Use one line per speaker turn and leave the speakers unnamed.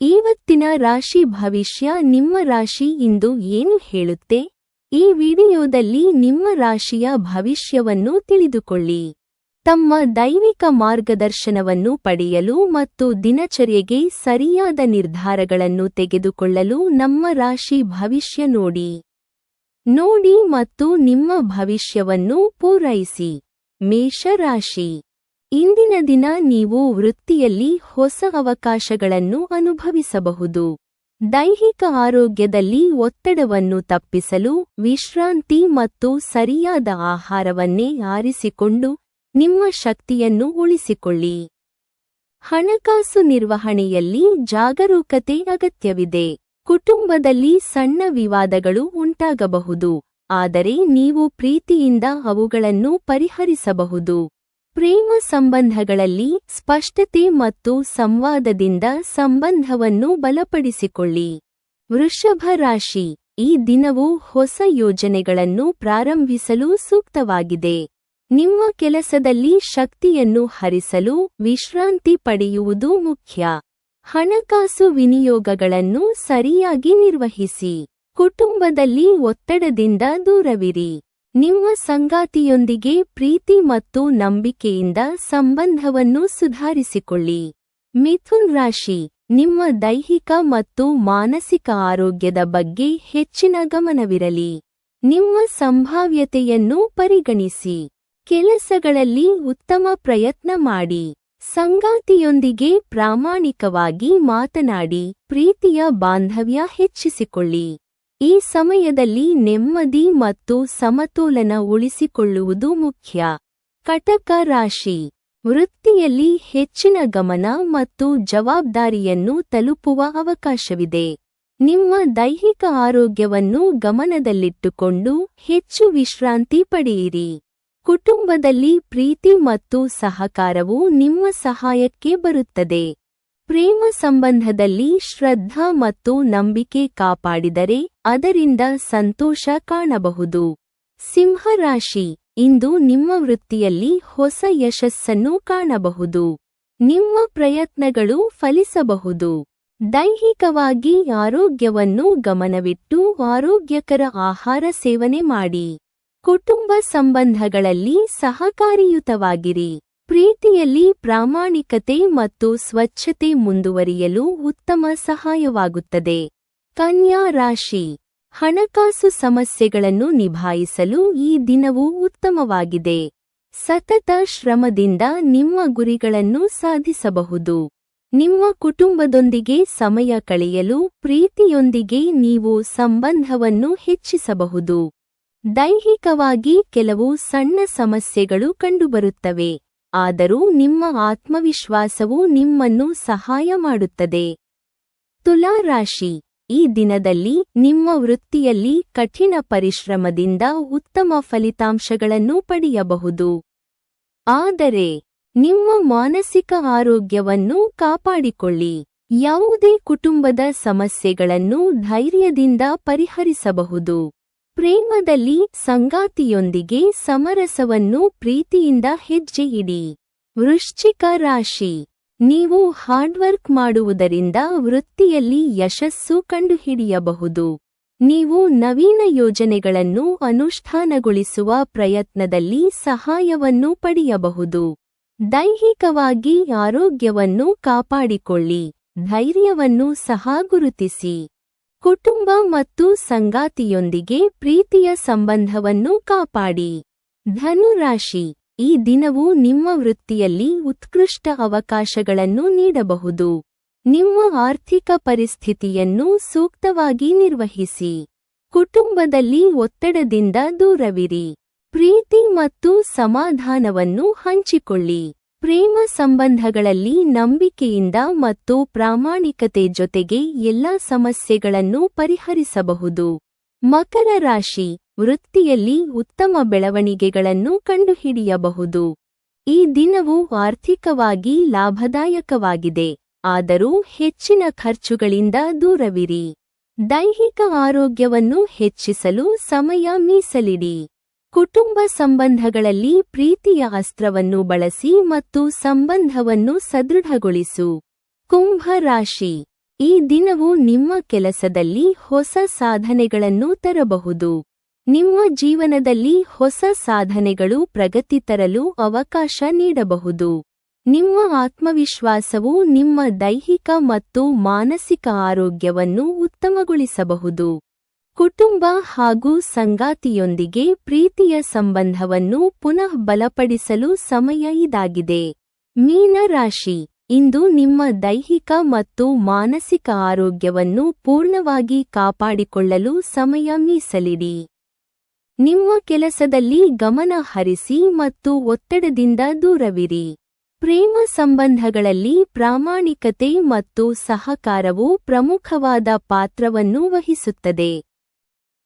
ಇವತ್ತಿನ ರಾಶಿ ಭವಿಷ್ಯ ನಿಮ್ಮ ರಾಶಿ ಇಂದು ಏನು ಹೇಳುತ್ತೆ? ಈ ವಿಡಿಯೋದಲ್ಲಿ ನಿಮ್ಮ ರಾಶಿಯ ಭವಿಷ್ಯವನ್ನು ತಿಳಿದುಕೊಳ್ಳಿ. ತಮ್ಮ ದೈವಿಕ ಮಾರ್ಗದರ್ಶನವನ್ನು ಪಡೆಯಲು ಮತ್ತು ದಿನಚರ್ಯೆಗೆ ಸರಿಯಾದ ನಿರ್ಧಾರಗಳನ್ನು ತೆಗೆದುಕೊಳ್ಳಲು ನಮ್ಮ ರಾಶಿ ಭವಿಷ್ಯ ನೋಡಿ. ನೋಡಿ ಮತ್ತು ನಿಮ್ಮ ಭವಿಷ್ಯವನ್ನು ಪೂರೈಸಿ. ಮೇಷರಾಶಿ. ಇಂದಿನ ದಿನ ನೀವು ವೃತ್ತಿಯಲ್ಲಿ ಹೊಸ ಅವಕಾಶಗಳನ್ನು ಅನುಭವಿಸಬಹುದು. ದೈಹಿಕ ಆರೋಗ್ಯದಲ್ಲಿ ಒತ್ತಡವನ್ನು ತಪ್ಪಿಸಲು ವಿಶ್ರಾಂತಿ ಮತ್ತು ಸರಿಯಾದ ಆಹಾರವನ್ನೇ ಆರಿಸಿಕೊಂಡು ನಿಮ್ಮ ಶಕ್ತಿಯನ್ನು ಉಳಿಸಿಕೊಳ್ಳಿ. ಹಣಕಾಸು ನಿರ್ವಹಣೆಯಲ್ಲಿ ಜಾಗರೂಕತೆ ಅಗತ್ಯವಿದೆ. ಕುಟುಂಬದಲ್ಲಿ ಸಣ್ಣ ವಿವಾದಗಳು ಉಂಟಾಗಬಹುದು. ಆದರೆ ನೀವು ಪ್ರೀತಿಯಿಂದ ಅವುಗಳನ್ನು ಪರಿಹರಿಸಬಹುದು. ಪ್ರೇಮ ಸಂಬಂಧಗಳಲ್ಲಿ ಸ್ಪಷ್ಟತೆ ಮತ್ತು ಸಂವಾದದಿಂದ ಸಂಬಂಧವನ್ನು ಬಲಪಡಿಸಿಕೊಳ್ಳಿ. ವೃಷಭ ರಾಶಿ, ಈ ದಿನವು ಹೊಸ ಯೋಜನೆಗಳನ್ನು ಪ್ರಾರಂಭಿಸಲು ಸೂಕ್ತವಾಗಿದೆ. ನಿಮ್ಮ ಕೆಲಸದಲ್ಲಿ ಶಕ್ತಿಯನ್ನು ಹರಿಸಲು ವಿಶ್ರಾಂತಿ ಪಡೆಯುವುದು ಮುಖ್ಯ. ಹಣಕಾಸು ವಿನಿಯೋಗಗಳನ್ನು ಸರಿಯಾಗಿ ನಿರ್ವಹಿಸಿ. ಕುಟುಂಬದಲ್ಲಿ ಒತ್ತಡದಿಂದ ದೂರವಿರಿ. ನಿಮ್ಮ ಸಂಗಾತಿಯೊಂದಿಗೆ ಪ್ರೀತಿ ಮತ್ತು ನಂಬಿಕೆಯಿಂದ ಸಂಬಂಧವನ್ನು ಸುಧಾರಿಸಿಕೊಳ್ಳಿ. ಮಿಥುನ್ ರಾಶಿ, ನಿಮ್ಮ ದೈಹಿಕ ಮತ್ತು ಮಾನಸಿಕ ಆರೋಗ್ಯದ ಬಗ್ಗೆ ಹೆಚ್ಚಿನ ಗಮನವಿರಲಿ. ನಿಮ್ಮ ಸಂಭಾವ್ಯತೆಯನ್ನು ಪರಿಗಣಿಸಿ. ಕೆಲಸಗಳಲ್ಲಿ ಉತ್ತಮ ಪ್ರಯತ್ನ ಮಾಡಿ. ಸಂಗಾತಿಯೊಂದಿಗೆ ಪ್ರಾಮಾಣಿಕವಾಗಿ ಮಾತನಾಡಿ, ಪ್ರೀತಿಯ ಬಾಂಧವ್ಯ ಹೆಚ್ಚಿಸಿಕೊಳ್ಳಿ. ಈ ಸಮಯದಲ್ಲಿ ನೆಮ್ಮದಿ ಮತ್ತು ಸಮತೋಲನ ಉಳಿಸಿಕೊಳ್ಳುವುದು ಮುಖ್ಯ. ಕಟಕ ರಾಶಿ. ವೃತ್ತಿಯಲ್ಲಿ ಹೆಚ್ಚಿನ ಗಮನ ಮತ್ತು ಜವಾಬ್ದಾರಿಯನ್ನು ತಲುಪುವ ಅವಕಾಶವಿದೆ. ನಿಮ್ಮ ದೈಹಿಕ ಆರೋಗ್ಯವನ್ನು ಗಮನದಲ್ಲಿಟ್ಟುಕೊಂಡು ಹೆಚ್ಚು ವಿಶ್ರಾಂತಿ ಪಡೆಯಿರಿ. ಕುಟುಂಬದಲ್ಲಿ ಪ್ರೀತಿ ಮತ್ತು ಸಹಕಾರವು ನಿಮ್ಮ ಸಹಾಯಕ್ಕೆ ಬರುತ್ತದೆ. ಪ್ರೇಮ ಸಂಬಂಧದಲ್ಲಿ ಶ್ರದ್ಧಾ ಮತ್ತು ನಂಬಿಕೆ ಕಾಪಾಡಿದರೆ ಅದರಿಂದ ಸಂತೋಷ ಕಾಣಬಹುದು. ಸಿಂಹರಾಶಿ, ಇಂದು ನಿಮ್ಮ ವೃತ್ತಿಯಲ್ಲಿ ಹೊಸ ಯಶಸ್ಸನ್ನು ಕಾಣಬಹುದು. ನಿಮ್ಮ ಪ್ರಯತ್ನಗಳು ಫಲಿಸಬಹುದು. ದೈಹಿಕವಾಗಿ ಆರೋಗ್ಯವನ್ನು ಗಮನವಿಟ್ಟು ಆರೋಗ್ಯಕರ ಆಹಾರ ಸೇವನೆ ಮಾಡಿ. ಕುಟುಂಬ ಸಂಬಂಧಗಳಲ್ಲಿ ಸಹಕಾರಿಯುತವಾಗಿರಿ. ಪ್ರೀತಿಯಲ್ಲಿ ಪ್ರಾಮಾಣಿಕತೆ ಮತ್ತು ಸ್ವಚ್ಛತೆ ಮುಂದುವರಿಯಲು ಉತ್ತಮ ಸಹಾಯವಾಗುತ್ತದೆ. ಕನ್ಯಾ ರಾಶಿ. ಹಣಕಾಸು ಸಮಸ್ಯೆಗಳನ್ನು ನಿಭಾಯಿಸಲು ಈ ದಿನವು ಉತ್ತಮವಾಗಿದೆ. ಸತತ ಶ್ರಮದಿಂದ ನಿಮ್ಮ ಗುರಿಗಳನ್ನು ಸಾಧಿಸಬಹುದು. ನಿಮ್ಮ ಕುಟುಂಬದೊಂದಿಗೆ ಸಮಯ ಕಳೆಯಲು ಪ್ರೀತಿಯೊಂದಿಗೆ ನೀವು ಸಂಬಂಧವನ್ನು ಹೆಚ್ಚಿಸಬಹುದು. ದೈಹಿಕವಾಗಿ ಕೆಲವು ಸಣ್ಣ ಸಮಸ್ಯೆಗಳು ಕಂಡುಬರುತ್ತವೆ. ಆದರೂ ನಿಮ್ಮ ಆತ್ಮವಿಶ್ವಾಸವು ನಿಮ್ಮನ್ನು ಸಹಾಯ ಮಾಡುತ್ತದೆ. ತುಲಾ ರಾಶಿ ಈ ದಿನದಲ್ಲಿ ನಿಮ್ಮ ವೃತ್ತಿಯಲ್ಲಿ ಕಠಿಣ ಪರಿಶ್ರಮದಿಂದ ಉತ್ತಮ ಫಲಿತಾಂಶಗಳನ್ನು ಪಡೆಯಬಹುದು. ಆದರೆ, ನಿಮ್ಮ ಮಾನಸಿಕ ಆರೋಗ್ಯವನ್ನು ಕಾಪಾಡಿಕೊಳ್ಳಿ. ಯಾವುದೇ ಕುಟುಂಬದ ಸಮಸ್ಯೆಗಳನ್ನು ಧೈರ್ಯದಿಂದ ಪರಿಹರಿಸಬಹುದು. ಪ್ರೇಮದಲ್ಲಿ ಸಂಗಾತಿಯೊಂದಿಗೆ ಸಮರಸವನ್ನು ಪ್ರೀತಿಯಿಂದ ಹೆಜ್ಜೆ ವೃಶ್ಚಿಕ ರಾಶಿ. ನೀವು ಹಾರ್ಡ್ವರ್ಕ್ ಮಾಡುವುದರಿಂದ ವೃತ್ತಿಯಲ್ಲಿ ಯಶಸ್ಸು ಕಂಡುಹಿಡಿಯಬಹುದು. ನೀವು ನವೀನ ಯೋಜನೆಗಳನ್ನು ಅನುಷ್ಠಾನಗೊಳಿಸುವ ಪ್ರಯತ್ನದಲ್ಲಿ ಸಹಾಯವನ್ನು ಪಡೆಯಬಹುದು. ದೈಹಿಕವಾಗಿ ಆರೋಗ್ಯವನ್ನು ಕಾಪಾಡಿಕೊಳ್ಳಿ. ಧೈರ್ಯವನ್ನು ಸಹ ಗುರುತಿಸಿ. ಕುಟುಂಬ ಮತ್ತು ಸಂಗಾತಿಯೊಂದಿಗೆ ಪ್ರೀತಿಯ ಸಂಬಂಧವನ್ನು ಕಾಪಾಡಿ. ಧನುರಾಶಿ, ಈ ದಿನವು ನಿಮ್ಮ ವೃತ್ತಿಯಲ್ಲಿ ಉತ್ಕೃಷ್ಟ ಅವಕಾಶಗಳನ್ನು ನೀಡಬಹುದು. ನಿಮ್ಮ ಆರ್ಥಿಕ ಪರಿಸ್ಥಿತಿಯನ್ನು ಸೂಕ್ತವಾಗಿ ನಿರ್ವಹಿಸಿ. ಕುಟುಂಬದಲ್ಲಿ ಒತ್ತಡದಿಂದ ದೂರವಿರಿ. ಪ್ರೀತಿ ಮತ್ತು ಸಮಾಧಾನವನ್ನು ಹಂಚಿಕೊಳ್ಳಿ. ಪ್ರೇಮ ಸಂಬಂಧಗಳಲ್ಲಿ ನಂಬಿಕೆಯಿಂದ ಮತ್ತು ಪ್ರಾಮಾಣಿಕತೆ ಜೊತೆಗೆ ಎಲ್ಲಾ ಸಮಸ್ಯೆಗಳನ್ನು ಪರಿಹರಿಸಬಹುದು. ಮಕರ ರಾಶಿ ವೃತ್ತಿಯಲ್ಲಿ ಉತ್ತಮ ಬೆಳವಣಿಗೆಗಳನ್ನು ಕಂಡುಹಿಡಿಯಬಹುದು. ಈ ದಿನವು ಆರ್ಥಿಕವಾಗಿ ಲಾಭದಾಯಕವಾಗಿದೆ. ಆದರೂ ಹೆಚ್ಚಿನ ಖರ್ಚುಗಳಿಂದ ದೂರವಿರಿ. ದೈಹಿಕ ಆರೋಗ್ಯವನ್ನು ಹೆಚ್ಚಿಸಲು ಸಮಯ ಮೀಸಲಿಡಿ. ಕುಟುಂಬ ಸಂಬಂಧಗಳಲ್ಲಿ ಪ್ರೀತಿಯ ಅಸ್ತ್ರವನ್ನು ಬಳಸಿ ಮತ್ತು ಸಂಬಂಧವನ್ನು ಸದೃಢಗೊಳಿಸು. ಕುಂಭ ರಾಶಿ. ಈ ದಿನವು ನಿಮ್ಮ ಕೆಲಸದಲ್ಲಿ ಹೊಸ ಸಾಧನೆಗಳನ್ನು ತರಬಹುದು. ನಿಮ್ಮ ಜೀವನದಲ್ಲಿ ಹೊಸ ಸಾಧನೆಗಳು ಪ್ರಗತಿ ತರಲು ಅವಕಾಶ ನೀಡಬಹುದು. ನಿಮ್ಮ ಆತ್ಮವಿಶ್ವಾಸವು ನಿಮ್ಮ ದೈಹಿಕ ಮತ್ತು ಮಾನಸಿಕ ಆರೋಗ್ಯವನ್ನು ಉತ್ತಮಗೊಳಿಸಬಹುದು. ಕುಟುಂಬ ಹಾಗೂ ಸಂಗಾತಿಯೊಂದಿಗೆ ಪ್ರೀತಿಯ ಸಂಬಂಧವನ್ನು ಪುನಃ ಬಲಪಡಿಸಲು ಸಮಯ ಇದಾಗಿದೆ. ಮೀನ ರಾಶಿ ಇಂದು ನಿಮ್ಮ ದೈಹಿಕ ಮತ್ತು ಮಾನಸಿಕ ಆರೋಗ್ಯವನ್ನು ಪೂರ್ಣವಾಗಿ ಕಾಪಾಡಿಕೊಳ್ಳಲು ಸಮಯ ಮೀಸಲಿಡಿ. ನಿಮ್ಮ ಕೆಲಸದಲ್ಲಿ ಗಮನ ಹರಿಸಿ ಮತ್ತು ಒತ್ತಡದಿಂದ ದೂರವಿರಿ. ಪ್ರೇಮ ಸಂಬಂಧಗಳಲ್ಲಿ ಪ್ರಾಮಾಣಿಕತೆ ಮತ್ತು ಸಹಕಾರವು ಪ್ರಮುಖವಾದ ಪಾತ್ರವನ್ನು ವಹಿಸುತ್ತದೆ.